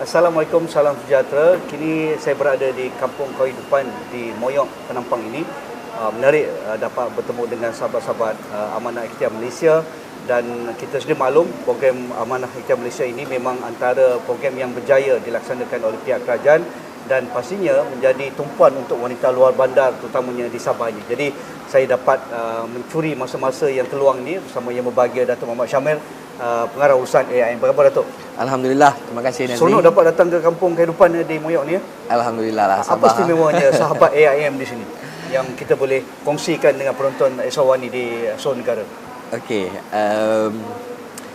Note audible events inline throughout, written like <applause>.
Assalamualaikum, salam sejahtera. Kini saya berada di Kampung Kehidupan di Moyok, Penampang ini. Uh, menarik uh, dapat bertemu dengan sahabat-sahabat uh, Amanah Ikhtiar Malaysia dan kita sudah maklum program Amanah Ikhtiar Malaysia ini memang antara program yang berjaya dilaksanakan oleh pihak kerajaan dan pastinya menjadi tumpuan untuk wanita luar bandar terutamanya di Sabah ini. Jadi saya dapat uh, mencuri masa-masa yang terluang ini bersama yang berbahagia Datuk Muhammad Syamil uh, pengarah urusan AIM. Apa khabar Datuk? Alhamdulillah, terima kasih Nazri. Seronok dapat datang ke kampung kehidupan di Moyok ni ya. Alhamdulillah lah. Apa istimewanya <laughs> sahabat AIM di sini yang kita boleh kongsikan dengan penonton Eswani di Seoul Negara? Okey, um,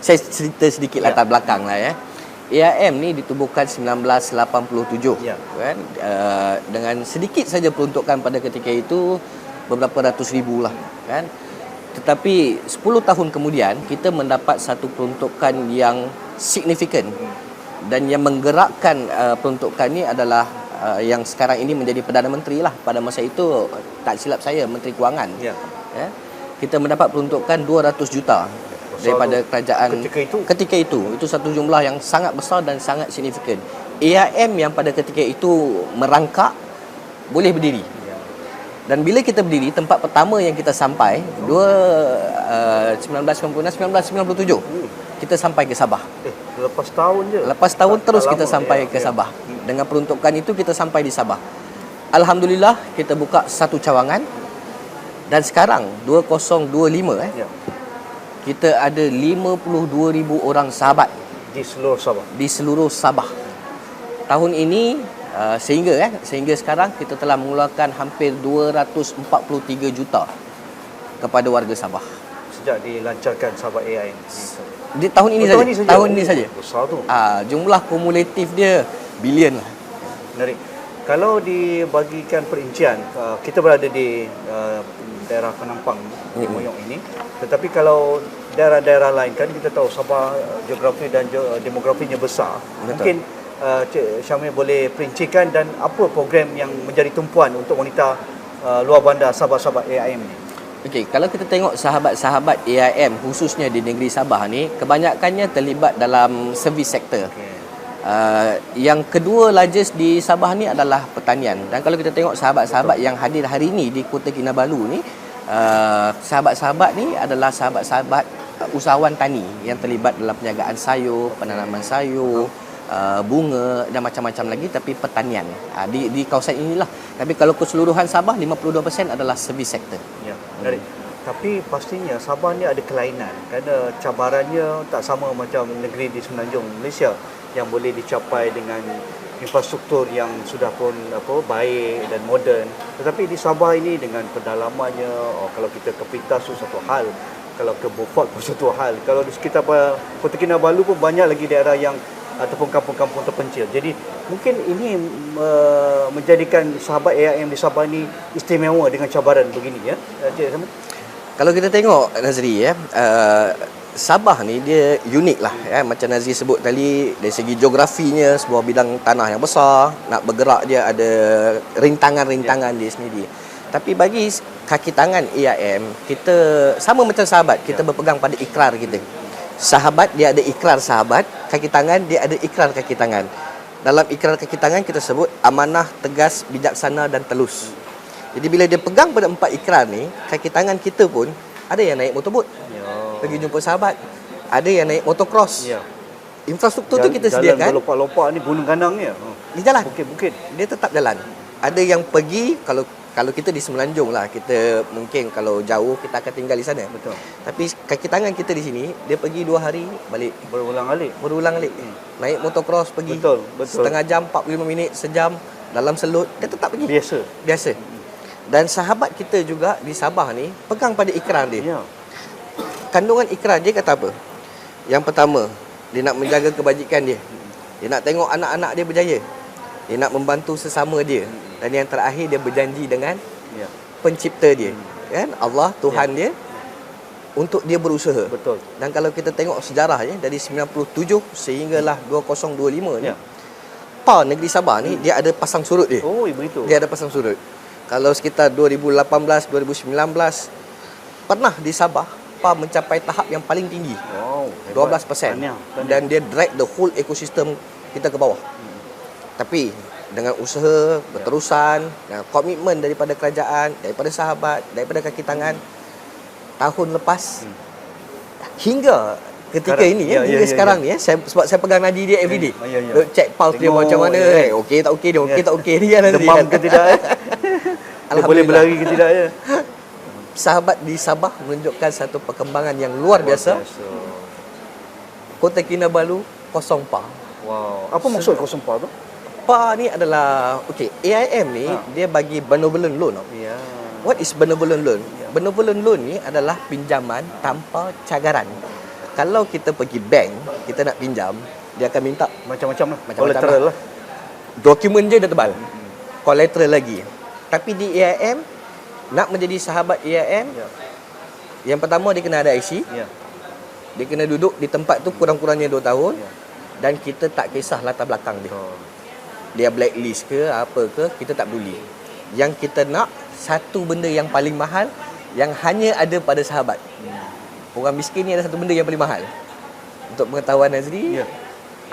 saya cerita sedikit Ya. latar belakang lah ya. AIM ni ditubuhkan 1987 Ya. kan uh, dengan sedikit saja peruntukan pada ketika itu beberapa ratus ribu lah kan tetapi 10 tahun kemudian kita mendapat satu peruntukan yang signifikan dan yang menggerakkan uh, peruntukan ni adalah uh, yang sekarang ini menjadi Perdana Menteri lah pada masa itu tak silap saya Menteri Kewangan Ya. ya, kita mendapat peruntukan 200 juta daripada kerajaan ketika itu? ketika itu itu satu jumlah yang sangat besar dan sangat signifikan AIM yang pada ketika itu merangkak boleh berdiri. Dan bila kita berdiri tempat pertama yang kita sampai dua uh, 1996 1997 Hmm. kita sampai ke Sabah Eh, lepas tahun je. Lepas tahun Tak- terus tak kita lama. sampai Ya, ke ya. Sabah. Dengan peruntukan itu kita sampai di Sabah. Alhamdulillah kita buka satu cawangan dan sekarang 2025 eh Ya. kita ada 52,000 orang sahabat Di seluruh Sabah. di seluruh Sabah. Tahun ini uh, sehingga eh sehingga sekarang kita telah mengeluarkan hampir 243 juta kepada warga Sabah. Sejak dilancarkan Sabah. Di tahun ini Oh, saja. tahun ini saja? Tahun ini Oh, saja. Besar tu. Ah jumlah kumulatif dia bilion lah. Menarik. Kalau dibagikan perincian, uh, kita berada di uh, daerah Penampang di Mm-mm. Moyong ini. Tetapi kalau daerah-daerah lain kan kita tahu Sabah geografi dan demografinya besar. Betul. Mungkin uh, Cik Syamil boleh perincikan dan apa program yang menjadi tumpuan untuk wanita uh, luar bandar Sabah-Sabah AIM ni. Okey, kalau kita tengok sahabat-sahabat AIM khususnya di negeri Sabah ni, kebanyakannya terlibat dalam servis sektor. Okay. Uh, yang kedua largest di Sabah ni adalah pertanian. Dan kalau kita tengok sahabat-sahabat yang hadir hari ini di Kota Kinabalu ni, uh, sahabat-sahabat ni adalah sahabat-sahabat uh, usahawan tani yang terlibat dalam penjagaan sayur, penanaman sayur, uh, bunga dan macam-macam lagi tapi pertanian uh, di di kawasan inilah. Tapi kalau keseluruhan Sabah 52% adalah servis sektor. Ya, menarik. Tapi pastinya Sabah ni ada kelainan kerana cabarannya tak sama macam negeri di semenanjung Malaysia yang boleh dicapai dengan infrastruktur yang sudah pun apa baik dan moden. Tetapi di Sabah ini dengan pedalamannya, oh, kalau kita ke Pitas tu satu hal, kalau ke Beaufort pun satu hal. Kalau di sekitar Kota Kinabalu pun banyak lagi daerah yang ataupun kampung-kampung terpencil. Jadi mungkin ini uh, menjadikan sahabat AIM di Sabah ni istimewa dengan cabaran begini ya. Cik sama. Kalau kita tengok Nazri ya, uh, Sabah ni dia unik lah ya. Macam Nazri sebut tadi dari segi geografinya sebuah bidang tanah yang besar, nak bergerak dia ada rintangan-rintangan dia sendiri. Tapi bagi kaki tangan AIM, kita sama macam sahabat, kita berpegang pada ikrar kita. Sahabat dia ada ikrar sahabat, kaki tangan dia ada ikrar kaki tangan. Dalam ikrar kaki tangan kita sebut amanah, tegas, bijaksana dan telus. Jadi bila dia pegang pada empat ikrar ni, kaki tangan kita pun ada yang naik motorbot Ya. pergi jumpa sahabat. Ada yang naik motocross. Ya. Infrastruktur tu kita Jalan sediakan berlompat-lompat ni gunung ganang ni. ya. di jalan. Bukit-bukit. Dia tetap jalan. Ada yang pergi kalau kalau kita di Semenanjung lah, kita mungkin kalau jauh kita akan tinggal di sana. Betul. Tapi kaki tangan kita di sini, dia pergi dua hari balik. Berulang alik. Berulang alik. Naik motocross pergi. Betul, betul. Setengah jam, 45 minit, sejam dalam selut, dia tetap pergi. Biasa. Biasa. Dan sahabat kita juga di Sabah ni pegang pada ikrar dia. Ya. Kandungan ikrar dia kata apa? Yang pertama, dia nak menjaga kebajikan dia. Dia nak tengok anak-anak dia berjaya. Dia nak membantu sesama dia. Dan yang terakhir dia berjanji dengan Ya. pencipta dia. Kan? Allah Tuhan dia untuk dia berusaha. Betul. Dan kalau kita tengok sejarah ya dari 97 sehinggalah 2025 ni. Ya. Pa negeri Sabah ni dia ada pasang surut dia. Oh, begitu. Dia ada pasang surut. Kalau sekitar 2018 2019 pernah di Sabah PA mencapai tahap yang paling tinggi Wow. hebat. 12% Tahniah, tahniah. dan dia drag the whole ecosystem kita ke bawah. Tapi dengan usaha berterusan, dan komitmen daripada kerajaan, daripada sahabat, daripada kaki tangan, tahun lepas hingga ketika Sekarang, ini ya, ya, ya, hingga ya, sekarang ni ya, saya sebab saya pegang nadi dia every day. Ya, ya, ya. Check pulse dia macam mana, ya. eh, okey tak okey dia, okey Ya. tak okey dia nanti. Demam ke tidak eh? <laughs> Dia boleh berlari ke tidak ya? Sahabat di Sabah menunjukkan satu perkembangan yang luar biasa. Kota Kinabalu kosong pa. Wow. Apa maksud kosong pa tu? Pa ni adalah okey, AIM ni Ha. dia bagi benevolent loan. Ya. What is benevolent loan? Ya. Benevolent loan ni adalah pinjaman tanpa cagaran. Kalau kita pergi bank, kita nak pinjam, dia akan minta Macam-macam lah. Macam-macam Collateral lah. dokumen je dah tebal. Collateral lagi. Tapi di AIM nak menjadi sahabat AIM, Ya. yang pertama dia kena ada IC, Ya. dia kena duduk di tempat tu kurang-kurangnya 2 tahun Ya. dan kita tak kisah latar belakang dia. Betul. Dia blacklist ke apa ke, kita tak peduli. Yang kita nak satu benda yang paling mahal yang hanya ada pada sahabat. Orang miskin ni ada satu benda yang paling mahal. Untuk pengetahuan Nazri, Ya.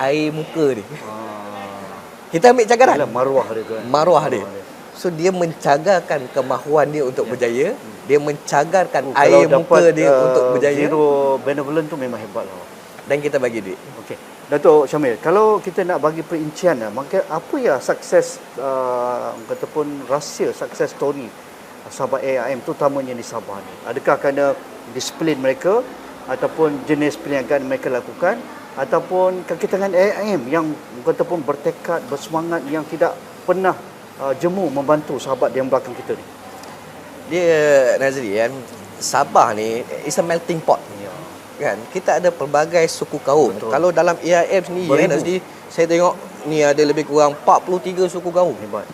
air muka dia. Ah. Kita ambil cagaran. Yalah, maruah dia kan. Maruah dia. So dia mencagarkan kemahuan dia untuk berjaya, dia mencagarkan Oh, air kalau muka dapat, dia uh, untuk berjaya Zero benevolent tu memang hebat lah. dan kita bagi duit. Okey. Datuk Syamil, kalau kita nak bagi perincian lah, maka apa ya sukses uh, kata pun rahsia sukses story sahabat AIM terutamanya di Sabah ni? Adakah kerana disiplin mereka ataupun jenis perniagaan mereka lakukan ataupun kaki tangan AIM yang kata pun bertekad, bersemangat yang tidak pernah uh, jemu membantu sahabat yang belakang kita ni? Dia Nazri kan, Sabah ni is a melting pot. Kan? Kita ada pelbagai suku kaum. Betul. Kalau dalam AIM sendiri ya. Nazri, saya tengok ni ada lebih kurang 43 suku kaum Hebat.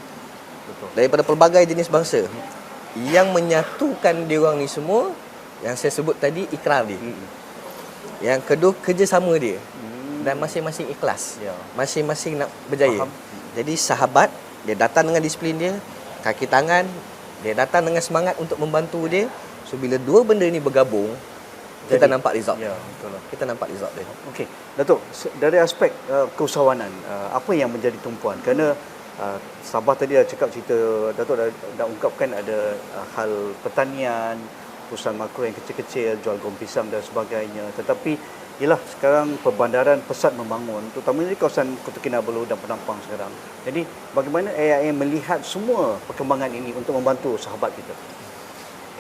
Betul. daripada pelbagai jenis bangsa. Yang menyatukan diorang ni semua yang saya sebut tadi ikrar dia. Mm-mm. Yang kedua kerjasama dia Hmm. dan masing-masing ikhlas. Ya. Masing-masing nak berjaya. Faham. Jadi sahabat dia datang dengan disiplin dia, kaki tangan dia datang dengan semangat untuk membantu dia. So bila dua benda ni bergabung, kita Jadi- nampak result. Ya, betul lah. Kita nampak result dia. Okey, Datuk, dari aspek uh, keusahawanan, uh, apa yang menjadi tumpuan? Kerana uh, Sabah tadi dah cakap cerita, Datuk dah, dah ungkapkan ada uh, hal pertanian, perusahaan makro yang kecil-kecil, jual gom pisang dan sebagainya. Tetapi, ialah sekarang perbandaran pesat membangun, terutamanya di kawasan Kota Kinabalu dan Penampang sekarang. Jadi, bagaimana AIA melihat semua perkembangan ini untuk membantu sahabat kita?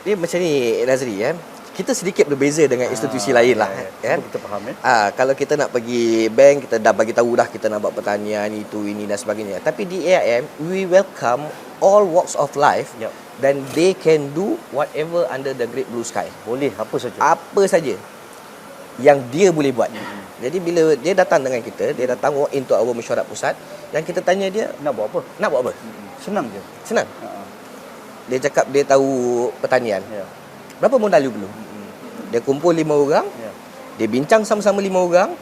Dia macam ni Nazri ya. Kita sedikit berbeza dengan institusi lain lah ya, kan. Kita faham ya. Ah, kalau kita nak pergi bank kita dah bagi tahu dah kita nak buat pertanian itu ini dan sebagainya. Tapi di AIM we welcome all walks of life Yep. dan they can do whatever under the great blue sky. Boleh, apa saja. Apa saja yang dia boleh buat. Jadi bila dia datang dengan kita, dia datang walk into our mesyuarat pusat yang kita tanya dia Nak buat apa? nak buat apa? Senang je. Senang. Ha, ha. Dia cakap dia tahu pertanian. Ya. Berapa modal you perlu? Dia kumpul lima orang, Ya. dia bincang sama-sama lima orang.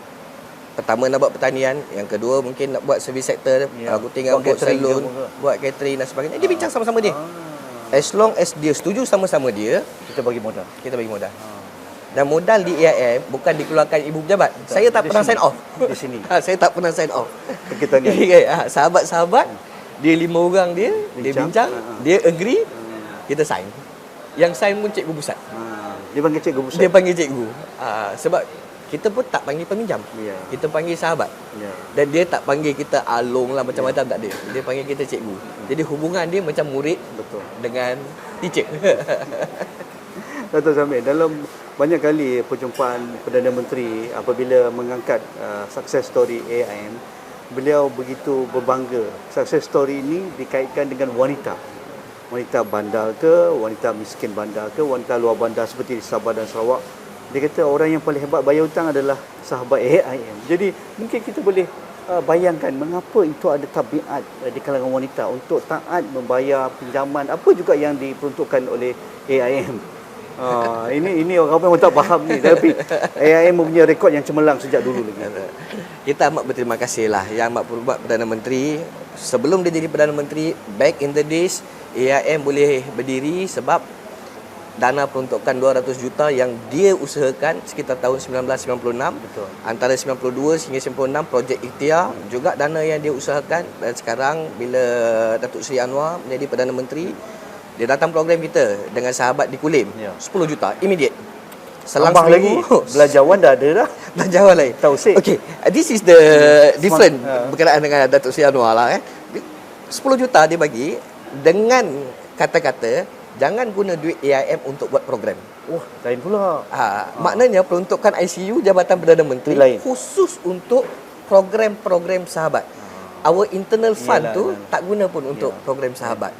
Pertama nak buat pertanian, yang kedua mungkin nak buat service sector, Ya. yeah. gunting Buat rambut, catering salon, buat catering dan sebagainya. Dia bincang sama-sama dia. Ah, As long as dia setuju sama-sama dia, kita bagi modal. kita bagi modal. Ha. Dan modal di AIM bukan dikeluarkan ibu pejabat. Tak, Saya tak di pernah sini. sign off. Di sini. Ha, <laughs> saya tak pernah sign off. Kita ni. <laughs> Ah, Sahabat-sahabat, dia lima orang dia, dia Bincang. bincang, Ha, dia agree, kita sign. Yang sign pun cikgu pusat. Ha. Dia panggil cikgu pusat. Dia panggil cikgu. Ah, sebab kita pun tak panggil peminjam. Ya. Kita panggil sahabat. Ya. Dan dia tak panggil kita along lah macam-macam tak ada. Dia panggil kita cikgu. Jadi hubungan dia macam murid Betul. dengan teacher. <laughs> Dato' Zamir, dalam banyak kali perjumpaan Perdana Menteri apabila mengangkat uh, success story AIM, beliau begitu berbangga. Success story ini dikaitkan dengan wanita. Wanita bandar ke, wanita miskin bandar ke, wanita luar bandar seperti di Sabah dan Sarawak. Dia kata orang yang paling hebat bayar hutang adalah sahabat AIM. Jadi mungkin kita boleh uh, bayangkan mengapa itu ada tabiat uh, di kalangan wanita untuk taat membayar pinjaman apa juga yang diperuntukkan oleh AIM. Uh, <laughs> ini ini orang memang tak faham ni tapi AIM mempunyai rekod yang cemerlang sejak dulu lagi. <laughs> kita amat berterima kasih lah Yang amat berbuat Perdana Menteri Sebelum dia jadi Perdana Menteri Back in the days AIM boleh berdiri sebab dana peruntukan 200 juta yang dia usahakan sekitar tahun 1996 Betul. antara 92 hingga 96 projek ikhtiar juga dana yang dia usahakan dan sekarang bila Datuk Seri Anwar menjadi Perdana Menteri dia datang program kita dengan sahabat di Kulim Ya. 10 juta immediate selang Tambah lagi <laughs> Belajawan dah ada dah. <laughs> Belajawan lain. Tausik. Okay, uh, this is the different Ha. berkenaan dengan Datuk Seri Anwar lah eh. 10 juta dia bagi dengan kata-kata jangan guna duit AIM untuk buat program. Wah, lain pula. Ha, maknanya peruntukan ICU Jabatan Perdana Menteri Itu lain. khusus untuk program-program sahabat. Our internal fund Yalah, tu yalah. tak guna pun untuk Ya. program sahabat.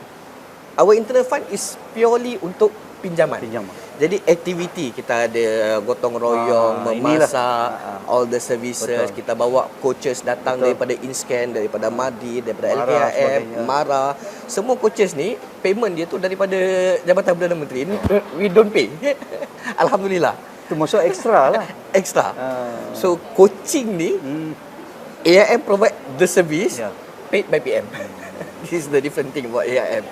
Our internal fund is purely untuk pinjaman. Pinjaman. Jadi aktiviti kita ada gotong royong, Ah, inilah. memasak, Ah, ah. all the services, Betul. kita bawa coaches datang Betul. daripada InScan, daripada Madi, daripada Mara LKM, sebagainya. Mara. Semua coaches ni payment dia tu daripada Jabatan Perdana Menteri. We don't pay. <laughs> Alhamdulillah. Itu masuk ekstra lah. <laughs> Extra. Ah. So coaching ni Hmm. AIM provide the service Ya. paid by PM. <laughs> This is the different thing about AIM.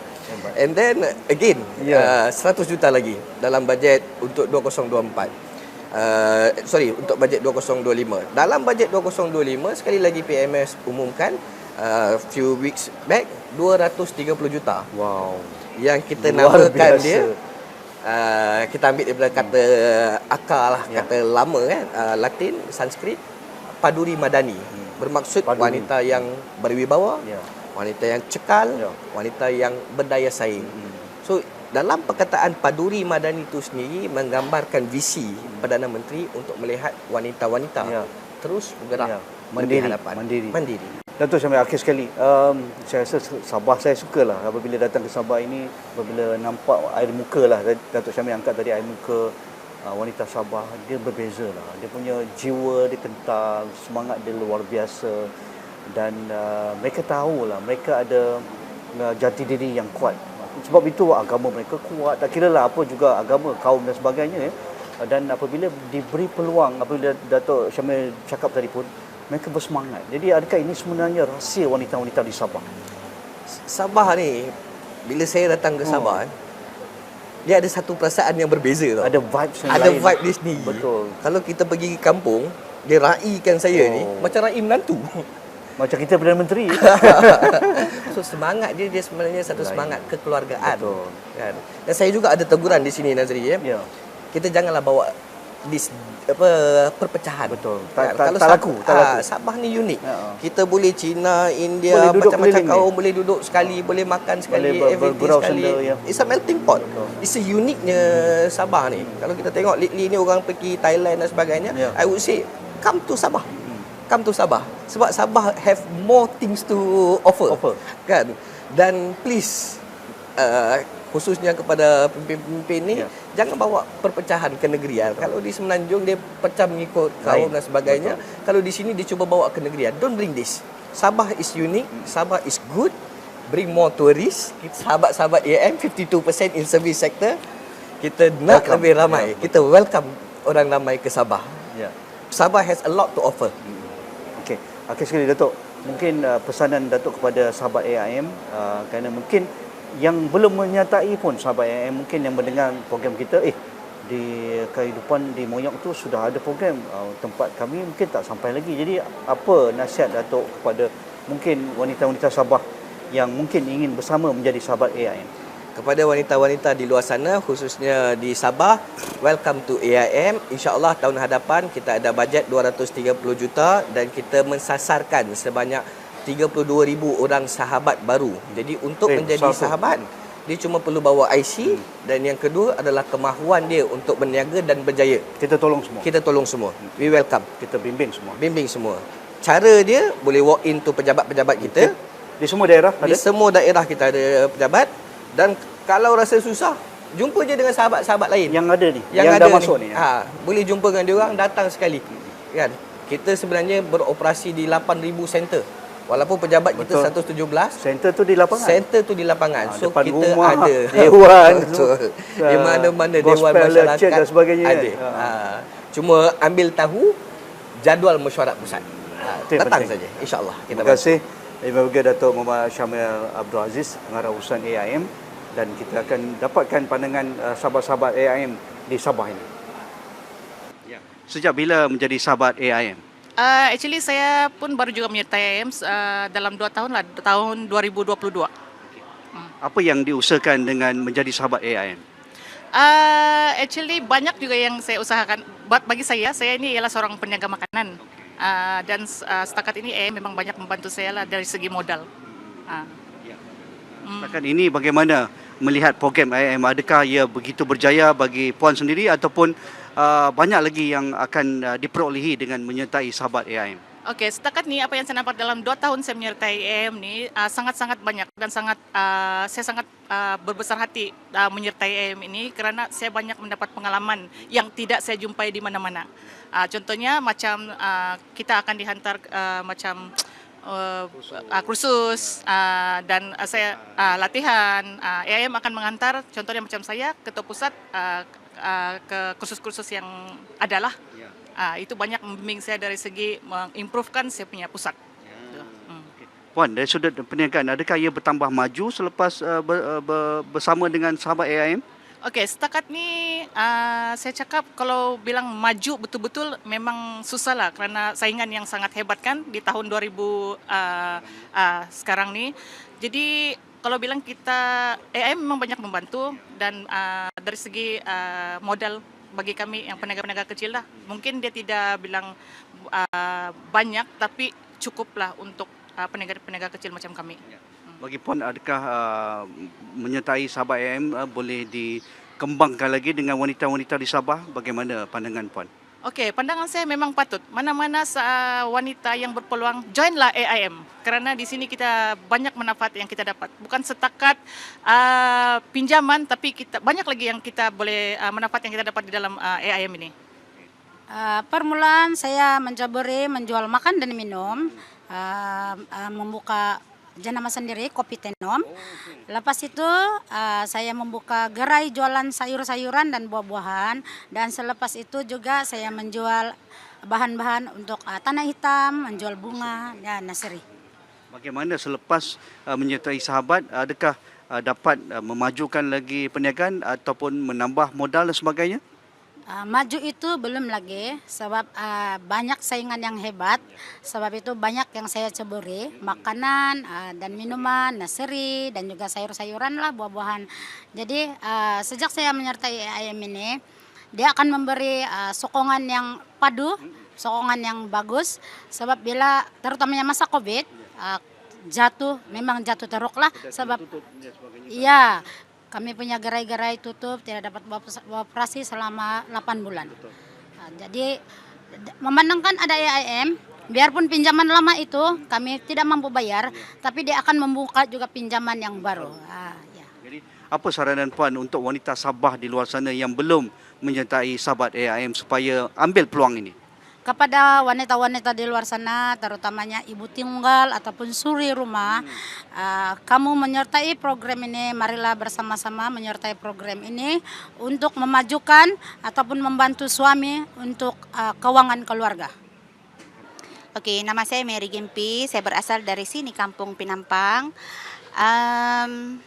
And then again Ya. uh, 100 juta lagi dalam bajet untuk 2024. Uh, sorry untuk bajet 2025. Dalam bajet 2025 sekali lagi PMS umumkan uh, few weeks back 230 juta Wow. yang kita Luar namakan biasa. dia uh, kita ambil daripada kata akar lah Ya. kata lama kan uh, Latin Sanskrit Paduri Madani bermaksud Paduri. wanita yang berwibawa Ya. Wanita yang cekal Ya. wanita yang berdaya saing so dalam perkataan Paduri Madani itu sendiri menggambarkan visi Perdana Menteri untuk melihat wanita-wanita Ya. terus bergerak Ya. lebih Mandiri. hadapan Mandiri. mandiri Datuk sampai akhir sekali. Um, saya rasa Sabah saya sukalah apabila datang ke Sabah ini apabila nampak air muka lah Datuk Syamil angkat tadi air muka uh, wanita Sabah dia berbeza lah. Dia punya jiwa dia kental, semangat dia luar biasa dan uh, mereka tahulah mereka ada uh, jati diri yang kuat. Sebab itu agama mereka kuat. Tak kira lah apa juga agama, kaum dan sebagainya ya. Dan apabila diberi peluang apabila Datuk Syamil cakap tadi pun mereka bersemangat. Jadi adakah ini sebenarnya rahsia wanita-wanita di Sabah? Sabah ni bila saya datang ke Oh. Sabah kan, dia ada satu perasaan yang berbeza tau. Ada vibes yang ada lain. vibe dia sendiri. Betul. Kalau kita pergi kampung, dia raikan saya ni Oh. macam rai menantu. Macam kita Perdana Menteri. <laughs> so semangat dia dia sebenarnya satu Lain. semangat kekeluargaan. Betul. Kan? Dan saya juga ada teguran di sini Nazri ya. ya. Kita janganlah bawa dis apa perpecahan. Betul. Kan? tak- Kalau tak laku, tak ah, laku. Sabah ni unik. Ya. Kita boleh Cina, India, macam-macam kaum boleh duduk sekali, boleh makan sekali, Boleh ber- everything sekali. senda, ya. It's a melting pot. Betul. It's a uniquenya Sabah ni. Kalau kita tengok lately ni orang pergi Thailand dan sebagainya, Ya. I would say come to Sabah. Come to Sabah. Sebab Sabah have more things to offer. Offer. Kan? Dan please uh, khususnya kepada pemimpin-pemimpin ni Ya. jangan bawa perpecahan ke negerian. Kalau di Semenanjung dia pecah mengikut kaum Lain. dan sebagainya. Kalau di sini dia cuba bawa ke negerian. Don't bring this. Sabah is unique, Sabah is good. Bring more tourists. Kita- Sahabat-sahabat AIM 52% in service sector. Kita nak Welcome. lebih ramai. Ya, Kita welcome orang ramai ke Sabah. Ya. Sabah has a lot to offer. Okey. Akhir sekali Datuk, mungkin uh, pesanan Datuk kepada sahabat AIM uh, kerana mungkin yang belum menyertai pun sahabat AIM mungkin yang mendengar program kita eh di kehidupan di Moyok tu sudah ada program uh, tempat kami mungkin tak sampai lagi. Jadi apa nasihat Datuk kepada mungkin wanita-wanita Sabah yang mungkin ingin bersama menjadi sahabat AIM? Kepada wanita-wanita di luar sana khususnya di Sabah, welcome to AIM. InsyaAllah tahun hadapan kita ada bajet 230 juta dan kita mensasarkan sebanyak 32,000 orang sahabat baru. Jadi untuk Eh, menjadi tu. sahabat, dia cuma perlu bawa IC dan yang kedua adalah kemahuan dia untuk berniaga dan berjaya. Kita tolong semua. Kita tolong semua. We welcome. Kita bimbing semua. Bimbing semua. Cara dia boleh walk in to pejabat-pejabat kita. Di semua daerah Di ada? semua daerah kita ada pejabat dan kalau rasa susah, jumpa je dengan sahabat-sahabat lain. Yang ada ni, yang, yang ada dah masuk ni. Ha, boleh jumpa dengan dia orang datang sekali. Kan? Kita sebenarnya beroperasi di 8000 center. Walaupun pejabat kita Betul. 117, Center tu di lapangan. center tu di lapangan. Ah, so depan kita rumah, ada <laughs> dewan, <laughs> Betul. Di mana-mana dewan masyarakat dan sebagainya? Ada. Ha. Ha. Cuma ambil tahu jadual mesyuarat pusat. Ha, Itu datang saja insya-Allah kita Terima kasih Terima kasih Datuk Muhammad Syamil Abdul Aziz Pengarah Urusan AIM dan kita akan dapatkan pandangan uh, sahabat-sahabat AIM di Sabah ini. Ya. Sejak bila menjadi sahabat AIM? Uh, actually saya pun baru juga menyertai AIM uh, dalam 2 tahun lah, tahun 2022. Apa yang diusahakan dengan menjadi sahabat AIM? Uh, actually banyak juga yang saya usahakan. Bagi saya, saya ini ialah seorang peniaga makanan. Uh, dan uh, setakat ini AIM memang banyak membantu saya lah dari segi modal. Uh. Setakat ini bagaimana melihat program AIM? Adakah ia begitu berjaya bagi puan sendiri ataupun uh, banyak lagi yang akan uh, diperolehi dengan menyertai sahabat AIM? Okey, setakat ni apa yang saya nampak dalam 2 tahun saya menyertai AM ni uh, sangat-sangat banyak dan sangat uh, saya sangat uh, berbesar hati uh, menyertai AM ini kerana saya banyak mendapat pengalaman yang tidak saya jumpai di mana-mana. Uh, contohnya macam uh, kita akan dihantar uh, macam uh, uh, kursus uh, dan uh, saya uh, latihan. Uh, AM akan mengantar contohnya macam saya ketua pusat uh, uh, ke kursus-kursus yang adalah. Ah, itu banyak membimbing saya dari segi mengimprovekan saya punya pusat. Ya. Hmm. Puan, dari sudut perniagaan, adakah ia bertambah maju selepas uh, ber, uh, ber, bersama dengan sahabat AIM? Okey, setakat ni uh, saya cakap kalau bilang maju betul-betul memang susah lah kerana saingan yang sangat hebat kan di tahun 2000 uh, uh, sekarang ni. Jadi kalau bilang kita AIM memang banyak membantu dan uh, dari segi uh, modal bagi kami yang peniaga-peniaga kecil lah. Mungkin dia tidak bilang uh, banyak tapi cukuplah untuk uh, peniaga-peniaga kecil macam kami. Bagi Puan, adakah uh, menyertai sahabat AM uh, boleh dikembangkan lagi dengan wanita-wanita di Sabah? Bagaimana pandangan Puan? Okey, pandangan saya memang patut. Mana-mana wanita yang berpeluang, joinlah AIM. Kerana di sini kita banyak manfaat yang kita dapat. Bukan setakat uh, pinjaman, tapi kita banyak lagi yang kita boleh uh, manfaat yang kita dapat di dalam uh, AIM ini. Uh, permulaan saya mencaburi menjual makan dan minum, uh, uh, membuka jenama sendiri kopi tenom. Lepas itu uh, saya membuka gerai jualan sayur-sayuran dan buah-buahan dan selepas itu juga saya menjual bahan-bahan untuk uh, tanah hitam, menjual bunga dan nasiri. Bagaimana selepas uh, menyertai sahabat adakah uh, dapat uh, memajukan lagi perniagaan ataupun menambah modal dan sebagainya? Uh, maju itu belum lagi sebab uh, banyak saingan yang hebat. Sebab itu banyak yang saya ceburi makanan uh, dan minuman naseri dan juga sayur-sayuran lah buah-buahan. Jadi uh, sejak saya menyertai ayam ini dia akan memberi uh, sokongan yang padu sokongan yang bagus. Sebab bila terutamanya masa covid uh, jatuh memang jatuh teruk lah. Sebab iya kami punya gerai-gerai tutup, tidak dapat beroperasi selama 8 bulan. Nah, jadi memandangkan ada EIM, biarpun pinjaman lama itu kami tidak mampu bayar, tapi dia akan membuka juga pinjaman yang baru. Nah, ya. Jadi apa saranan puan untuk wanita Sabah di luar sana yang belum menyertai sahabat EIM supaya ambil peluang ini? Kepada wanita-wanita di luar sana, terutamanya ibu tunggal ataupun suri rumah, uh, kamu menyertai program ini, marilah bersama-sama menyertai program ini untuk memajukan ataupun membantu suami untuk uh, keuangan keluarga. Okey, nama saya Mary Gempi, saya berasal dari sini Kampung Pinampang. Um,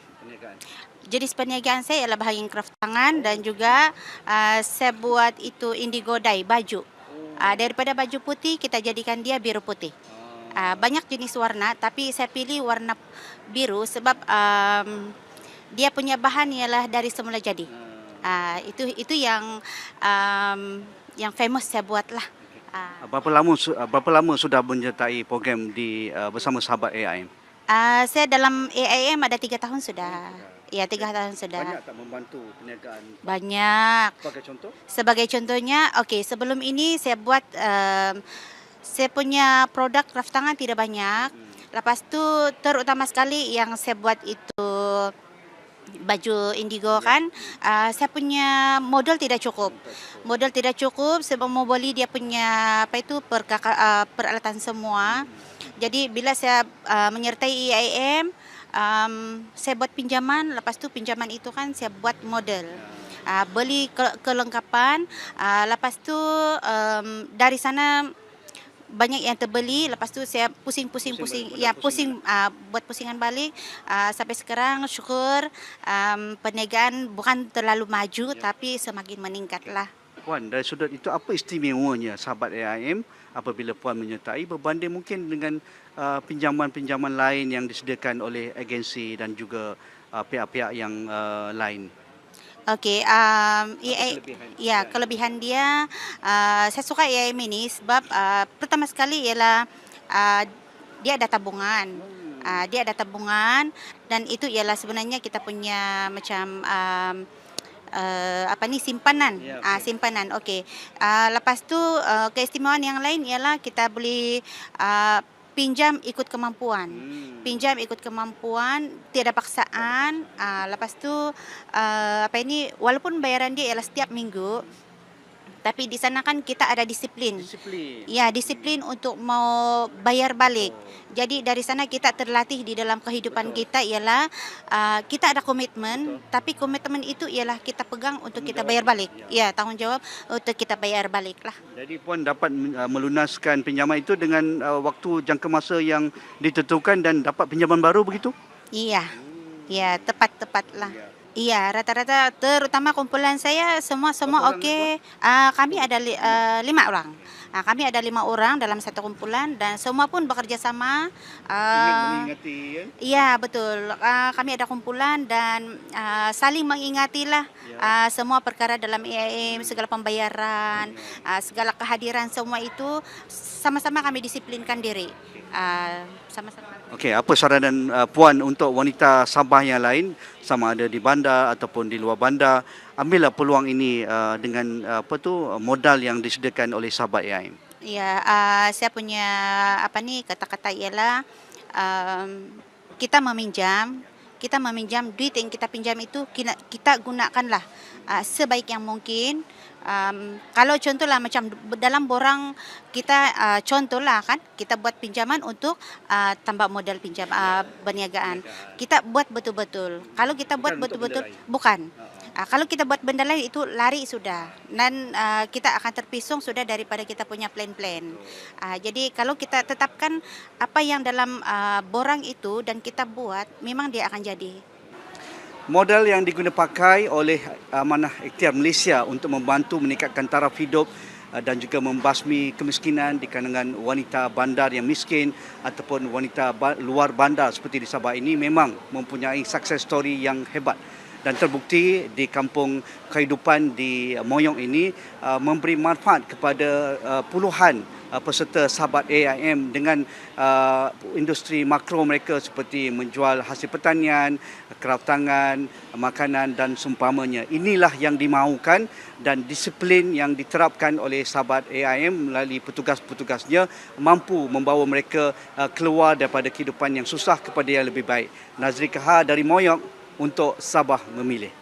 jenis perniagaan saya ialah bahagian craft tangan dan juga uh, saya buat itu indigo dye baju. Uh, daripada baju putih kita jadikan dia biru putih. Uh, banyak jenis warna tapi saya pilih warna biru sebab um, dia punya bahan ialah dari semula jadi. Uh, itu itu yang um, yang famous saya buatlah. Uh, berapa lama berapa lama sudah menyertai program di uh, bersama sahabat AIM? Uh, saya dalam AIM ada tiga tahun sudah. Ya, tiga tahun sudah. Banyak tak membantu perniagaan? Banyak. Sebagai contoh? Sebagai contohnya, okey, sebelum ini saya buat, um, saya punya produk craft tangan tidak banyak. Hmm. Lepas tu, terutama sekali yang saya buat itu baju indigo ya. kan, uh, saya punya modal tidak cukup. Modal tidak cukup sebab mau beli dia punya apa itu perkaka, uh, peralatan semua. Hmm. Jadi bila saya uh, menyertai EIM, um, saya buat pinjaman lepas tu pinjaman itu kan saya buat model. Uh, beli ke kelengkapan. Uh, lepas tu um, dari sana banyak yang terbeli. Lepas tu saya pusing-pusing pusing ya pusing uh, buat pusingan balik. Uh, sampai sekarang syukur um, perniagaan bukan terlalu maju tapi semakin meningkatlah. Puan, dari sudut itu apa istimewanya sahabat AIM apabila Puan menyertai berbanding mungkin dengan uh, pinjaman-pinjaman lain yang disediakan oleh agensi dan juga uh, pihak-pihak yang uh, lain? Okey, um, EA, kelebihan? ya kelebihan dia, uh, saya suka EIM ini sebab uh, pertama sekali ialah uh, dia ada tabungan. Uh, dia ada tabungan dan itu ialah sebenarnya kita punya macam um, uh, apa ni simpanan. Ya, Ah okey. simpanan. Okey. Uh, lepas tu uh, keistimewaan yang lain ialah kita boleh uh, pinjam ikut kemampuan. Hmm. Pinjam ikut kemampuan, tiada paksaan. Uh, lepas tu uh, apa ini walaupun bayaran dia ialah setiap minggu tapi di sana kan kita ada disiplin. Disiplin. Ya, disiplin untuk mau bayar balik. Jadi dari sana kita terlatih di dalam kehidupan kita ialah uh, kita ada komitmen, tapi komitmen itu ialah kita pegang untuk kita bayar balik. Ya, tanggung jawab untuk kita bayar balik lah. Jadi Puan dapat uh, melunaskan pinjaman itu dengan uh, waktu jangka masa yang ditentukan dan dapat pinjaman baru begitu? Iya, ya tepat-tepat lah. Iya, rata-rata terutama kumpulan saya semua semua orang okey. Ah, kami ada li, uh, lima orang. Ah, kami ada lima orang dalam satu kumpulan dan semua pun bekerja sama. Ya? Iya betul. Uh, kami ada kumpulan dan uh, saling mengingatilah uh, semua perkara dalam EIM, segala pembayaran, uh, segala kehadiran semua itu sama-sama kami disiplinkan diri. Uh, sama-sama. Okey, apa saranan uh, Puan untuk wanita Sabah yang lain sama ada di bandar ataupun di luar bandar, ambillah peluang ini uh, dengan uh, apa tu modal yang disediakan oleh sahabat AIM. Ya, uh, saya punya apa ni kata-kata ialah um, kita meminjam, kita meminjam duit yang kita pinjam itu kita, kita gunakanlah uh, sebaik yang mungkin. Um, kalau contohlah macam dalam borang kita uh, contohlah kan kita buat pinjaman untuk uh, tambah modal pinjam uh, perniagaan. Kita buat betul-betul. Kalau kita buat betul-betul bukan. Uh, kalau kita buat benda lain itu lari sudah dan uh, kita akan terpisung sudah daripada kita punya plan-plan. Uh, jadi kalau kita tetapkan apa yang dalam uh, borang itu dan kita buat memang dia akan jadi. Modal yang diguna pakai oleh Amanah Ikhtiar Malaysia untuk membantu meningkatkan taraf hidup dan juga membasmi kemiskinan di kalangan wanita bandar yang miskin ataupun wanita luar bandar seperti di Sabah ini memang mempunyai success story yang hebat dan terbukti di kampung kehidupan di Moyong ini uh, memberi manfaat kepada uh, puluhan uh, peserta sahabat AIM dengan uh, industri makro mereka seperti menjual hasil pertanian, kraftangan, makanan dan seumpamanya. Inilah yang dimaukan dan disiplin yang diterapkan oleh sahabat AIM melalui petugas-petugasnya mampu membawa mereka uh, keluar daripada kehidupan yang susah kepada yang lebih baik. Nazri Kahar dari Moyong untuk Sabah memilih.